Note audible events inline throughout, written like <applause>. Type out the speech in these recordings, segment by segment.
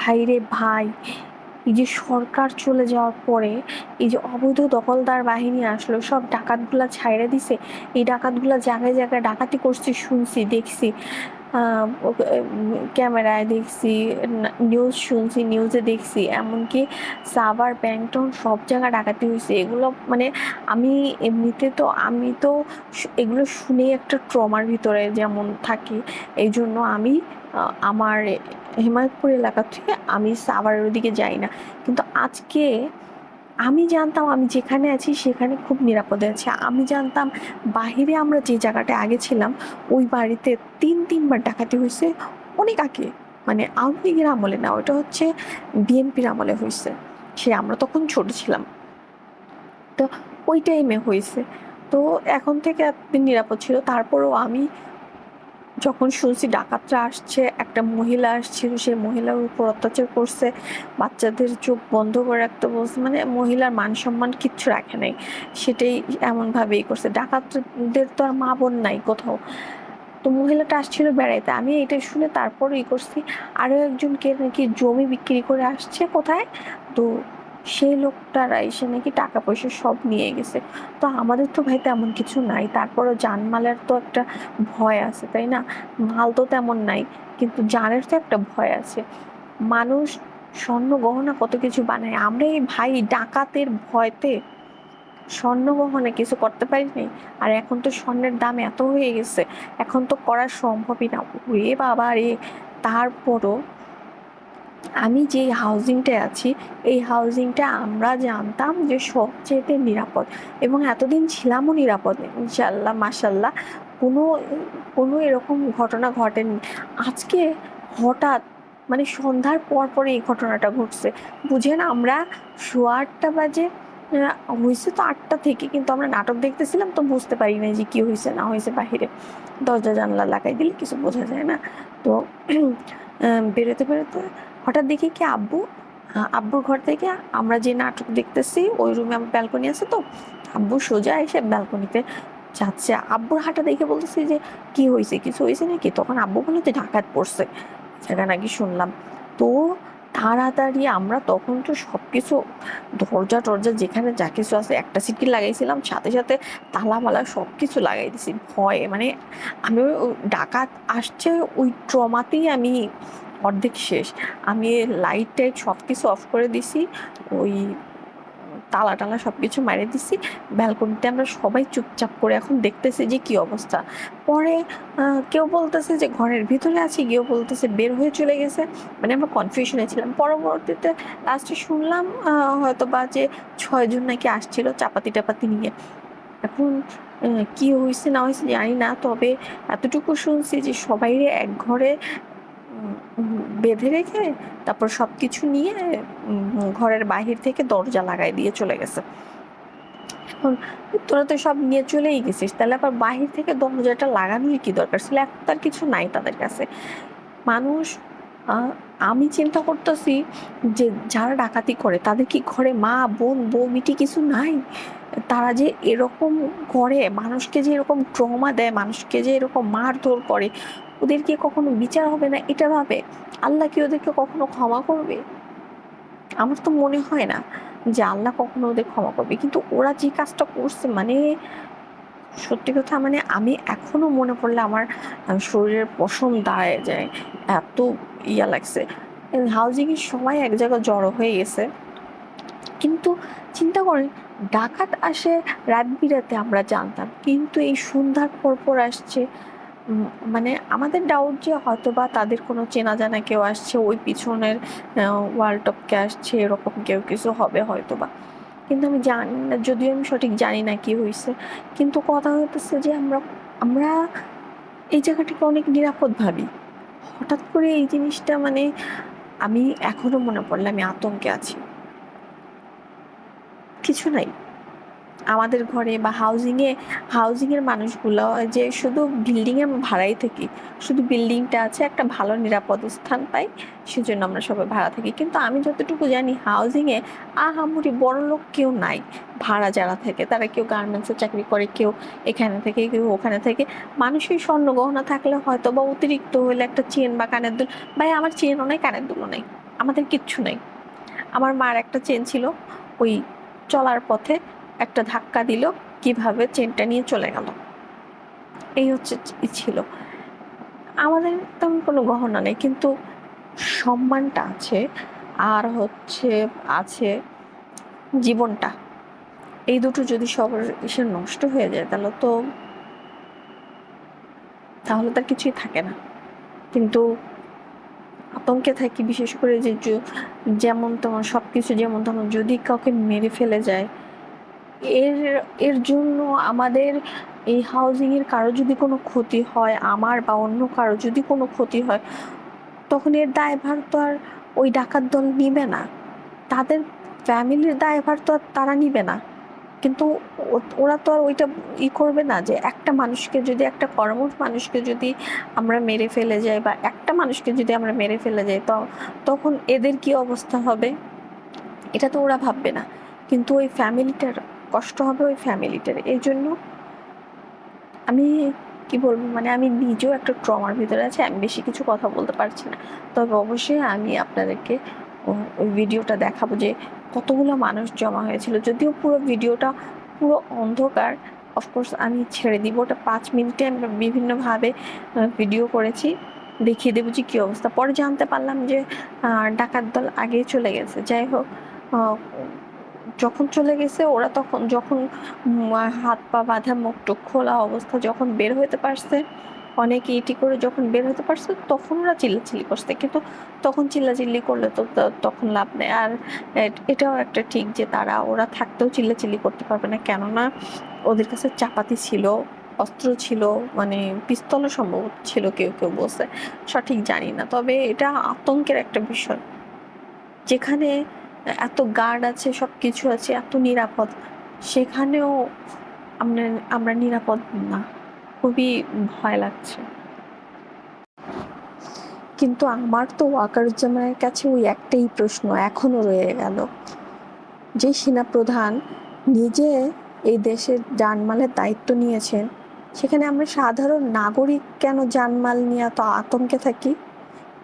ভাইরে ভাই, এই যে সরকার চলে যাওয়ার পরে এই যে অবৈধ দখলদার বাহিনী আসলো, সব ডাকাতগুলা ছাইড়া দিছে, এই ডাকাতগুলা জায়গায় জায়গায় ডাকাতি করছে, শুনছি, দেখছি ক্যামেরায় দেখছি নিউজ শুনছি নিউজে দেখছি, এমনকি সাভার ব্যাংকটন সব জায়গায় ডাকাতি হয়েছে, এগুলো মানে আমি এমনিতে তো, আমি তো এগুলো শুনেই একটা ট্রমার ভিতরে যেমন থাকি এই জন্য আমি আমার হেমায়তপুর এলাকা থেকে আমি সাভারের ওদিকে যাই না। কিন্তু আজকে আমি জানতাম আমি যেখানে আছি সেখানে খুব নিরাপদে আছি। আমি জানতাম বাহিরে আমরা যে জায়গাটায় আগে ছিলাম, ওই বাড়িতে তিন তিনবার ডাকাতি হয়েছে, অনেক আগে। মানে আওয়ামী লীগের আমলে না ওটা হচ্ছে বিএনপির আমলে হয়েছে। সে আমরা তখন ছোট ছিলাম। তো ওই টাইমে হয়েছে। তো এখন থেকে নিরাপদ ছিল, তারপরেও আমি যখন শুনছি ডাকাতরা আসছে, একটা মহিলা আসছিল সেই মহিলার উপর অত্যাচার করছে, বাচ্চাদের চোখ বন্ধ করে রাখতে বলছে মানে মহিলার মান সম্মান কিচ্ছু রাখে নাই। সেটাই এমনভাবেই করছে। ডাকাতদের তো আর মা বোন নাই কোথাও। তো মহিলাটা আসছিল বেড়াইতে। আমি এটা শুনে তারপর ই করছি আরও একজনকে নাকি জমি বিক্রি করে আসছে কোথায়? তো সেই লোকটারা এসে নাকি টাকা পয়সা সব নিয়ে গেছে। তো আমাদের তো ভাই তেমন কিছু নাই, তারপরও জানমালের তো একটা ভয় আছে, তাই না? মাল তো তেমন নাই, কিন্তু জানের তো একটা ভয় আছে। মানুষ স্বর্ণ গহনা কত কিছু বানায়, আমরা এই ভাই ডাকাতের ভয়তে স্বর্ণ গহনা কিছু করতে পারিনি? আর এখন তো স্বর্ণের দাম এত হয়ে গেছে, এখন তো করা সম্ভবই না। রে বাবা রে তারপরও আমি যে হাউজিংটায় আছি, এই হাউজিংটা আমরা জানতাম যে সবচেয়ে নিরাপদ এবং এতদিন ছিলামও নিরাপদ ইনশাল্লাহ মাসাল্লাহ কোনো কোনো এরকম ঘটনা ঘটেনি। আজকে হঠাৎ মানে সন্ধ্যার পর পরে এই ঘটনাটা ঘটছে। বুঝেন আমরা সোয়া আটটা বাজে হয়েছে তো আটটা থেকে, কিন্তু আমরা নাটক দেখতেছিলাম তো বুঝতে পারি না যে কি হয়েছে না হয়েছে বাহিরে। দরজা জানলা লাগাই দিলে কিছু বোঝা যায় না। তো <clears throat> বেরোতে বেরোতে হঠাৎ দেখি কি আব্বু আব্বুর ঘর থেকে আমরা যে নাটক দেখতেছি, ওই রুমে আমার ব্যালকনি আছে তো। আব্বু সোজা এসে ব্যালকনিতে যাচ্ছে। আব্বুর হাঁটা দেখে বলতেছি যে, কি হয়েছে কিছু হয়েছে নাকি? তখন আব্বু বলে যে, ডাকাত পড়ছে। সেটা নাকি শুনলাম। তো তাড়াতাড়ি আমরা তখন তো সব কিছু দরজা টরজা যেখানে যা কিছু আছে, একটা সিটি লাগাইছিলাম। সাথে সাথে তালা মালা সব কিছু লাগাই দিছি। ভয়ে মানে আমি ডাকাত আসছে, ওই ট্রমাতেই আমি অর্ধেক শেষ। আমি লাইট টাইট সব কিছু অফ করে দিছি, ওই তালা টালা সব কিছু মারে দিছি। ব্যালকনিতে আমরা সবাই চুপচাপ করে এখন দেখতেছি যে কি অবস্থা। পরে কেউ বলতেছে যে ঘরের ভিতরে আছি, কেউ বলতেছে বের হয়ে চলে গেছে। মানে আমরা কনফিউশনে ছিলাম। পরবর্তীতে লাস্টে শুনলাম হয়তো বা যে ছয়জন নাকি আসছিল চাপাতি টাপাতি নিয়ে। এখন কি হয়েছে না হয়েছে জানি না, তবে এতটুকু শুনছি যে সবাই এক ঘরে বেঁধে রেখে তারপর সব কিছু নিয়ে ঘরের বাহির থেকে দরজা লাগাই দিয়ে চলে গেছে। তোরা তো সব নিয়ে চলেই গেছিস, তাহলে আবার বাহির থেকে দরজাটা লাগানোর কি দরকার? ছিল, এখন তার কিছু নাই তাদের কাছে। মানুষ আমি চিন্তা করতেছি যে যারা ডাকাতি করে, তাদের কি ঘরে মা, বোন বউ বিটি কিছু নাই? তারা যে এরকম করে, মানুষকে যে এরকম ট্রমা দেয়, মানুষকে যে এরকম মারধর করে ওদের কি কখনো বিচার হবে না, এটা ভাবে। আল্লাহ কি ওদেরকে কখনো ক্ষমা করবে? আমার তো মনে হয় না যে আল্লাহ কখনো ওদের ক্ষমা করবে। কিন্তু ওরা যে কাজটা করছে মানে সত্যি কথা মানে আমি এখনও মনে পড়লে আমার শরীরের পশম দাঁড়ায় যায়, এত ইয়া লাগছে। হাউজিং এর সময় এক জায়গায় জড়ো হয়ে গেছে। কিন্তু চিন্তা করেন, ডাকাত আসে রাত বিরাতে আমরা জানতাম, কিন্তু এই সন্ধ্যার পর পর আসছে মানে আমাদের ডাউট যে হয়তো বা তাদের কোনো চেনা জানা কেউ আসছে, ওই পিছনের ওয়াল টপকে আসছে, এরকম কেউ কিছু হবে হয়তো বা কিন্তু আমি জানি না, যদিও আমি সঠিক জানি না কি হয়েছে কিন্তু কথা হইতেছে যে আমরা আমরা এই জায়গাটাকে অনেক নিরাপদ ভাবি। হঠাৎ করে এই জিনিসটা মানে আমি এখনও মনে পড়লে আমি আতঙ্কে আছি। কিছু নাই। আমাদের ঘরে বা হাউজিংয়ে হাউজিংয়ের মানুষগুলো যে শুধু বিল্ডিংয়ে ভাড়াই থাকি, শুধু বিল্ডিংটা আছে একটা ভালো নিরাপদ স্থান পাই, সেজন্য আমরা সবাই ভাড়া থাকি। কিন্তু আমি যতটুকু জানি হাউজিংয়ে আহামরি বড় লোক কেউ নাই, ভাড়া যারা থাকে তারা কেউ গার্মেন্টসে চাকরি করে, কেউ এখানে থেকে, কেউ ওখানে থেকে। মানুষের স্বর্ণ গহনা থাকলে হয়তো বা অতিরিক্ত হলে একটা চেন বা কানের দুল, ভাই, আমার চেনও নাই, কানের দুলও নাই, আমাদের কিচ্ছু নেই। আমার মার একটা চেন ছিল, ওই চলার পথে একটা ধাক্কা দিল, কীভাবে চেনটা নিয়ে চলে গেল। এই হচ্ছে ছিল। আমাদের তেমন কোনো গহনা নেই, কিন্তু সম্মানটা আছে আর হচ্ছে আছে জীবনটা। এই দুটো যদি সবার এসে নষ্ট হয়ে যায় তাহলে তো তাহলে তার কিছুই থাকে না। কিন্তু আতঙ্কে থাকি বিশেষ করে যে যেমন তেমন সব কিছু যেমন তেমন যদি কাউকে মেরে ফেলে যায় এর এর জন্য আমাদের এই হাউজিং এর কারও যদি কোনো ক্ষতি হয়, আমার বা অন্য কারও যদি কোনো ক্ষতি হয়, তখন এর দায়ভার তো আর ওই ডাকাত দল নিবে না। তাদের ফ্যামিলির দায়ভার তো আর তারা নিবে না। কিন্তু ওরা তো আর ওইটা ই করবে না যে একটা মানুষকে যদি, একটা কর্মঠ মানুষকে যদি আমরা মেরে ফেলে যাই বা একটা মানুষকে যদি আমরা মেরে ফেলে যাই, তো তখন এদের কি অবস্থা হবে? এটা তো ওরা ভাববে না। কিন্তু ওই ফ্যামিলিটার কষ্ট হবে ওই ফ্যামিলিটার এই জন্য আমি কি বলব মানে আমি নিজেও একটা ট্রমার ভিতরে আছি, আমি বেশি কিছু কথা বলতে পারছি না। তবে অবশ্যই আমি আপনাদেরকে ওই ভিডিওটা দেখাবো যে কতগুলো মানুষ জমা হয়েছিল। যদিও পুরো ভিডিওটা পুরো অন্ধকার অফকোর্স আমি ছেড়ে দিব, ওটা পাঁচ মিনিটে আমি বিভিন্নভাবে ভিডিও করেছি, দেখিয়ে দেবো যে কী অবস্থা। পরে জানতে পারলাম যে ডাকাত দল আগেই চলে গেছে। যাই হোক যখন চলে গেছে, ওরা তখন যখন হাত পা বাঁধা, মুখ টুক খোলা অবস্থা যখন বের হতে পারছে, অনেকে ইটি করে যখন বের হতে পারছে, তখন ওরা চিল্লাচিল্লি করছে। কিন্তু তখন চিল্লাচিল্লি করলে তো তখন লাভ নেই। আর এটাও একটা ঠিক যে তারা, ওরা থাকতেও চিল্লাচিল্লি করতে পারবে না। কেননা ওদের কাছে চাপাতি ছিল, অস্ত্র ছিল মানে পিস্তলও সম্ভব ছিল কেউ কেউ বলছে। সঠিক জানি না। তবে এটা আতঙ্কের একটা বিষয়। যেখানে এত গার্ড আছে সব কিছু আছে, এত নিরাপদ। সেখানেও আমরা আমরা নিরাপদ না। খুবই ভয় লাগছে। কিন্তু আমার তো ওয়াকারুজ্জামানের কাছে ওই একটাই প্রশ্ন এখনও রয়ে গেল। যে সেনাপ্রধান নিজে এই দেশের জানমালের দায়িত্ব নিয়েছেন, সেখানে আমরা সাধারণ নাগরিক কেন জানমাল নিয়ে এত আতঙ্কে থাকি?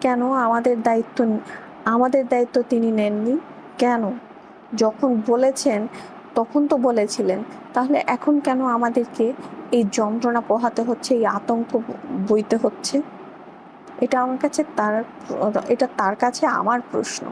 কেন আমাদের দায়িত্ব আমাদের দায়িত্ব তিনি নেননি? কেন? যখন বলেছেন, তখন তো বলেছিলেন। তাহলে এখন কেন আমাদেরকে এই যন্ত্রণা পোহাতে হচ্ছে, এই আতঙ্ক বইতে হচ্ছে? এটা আমার কাছে তার, এটা তার কাছে আমার প্রশ্ন।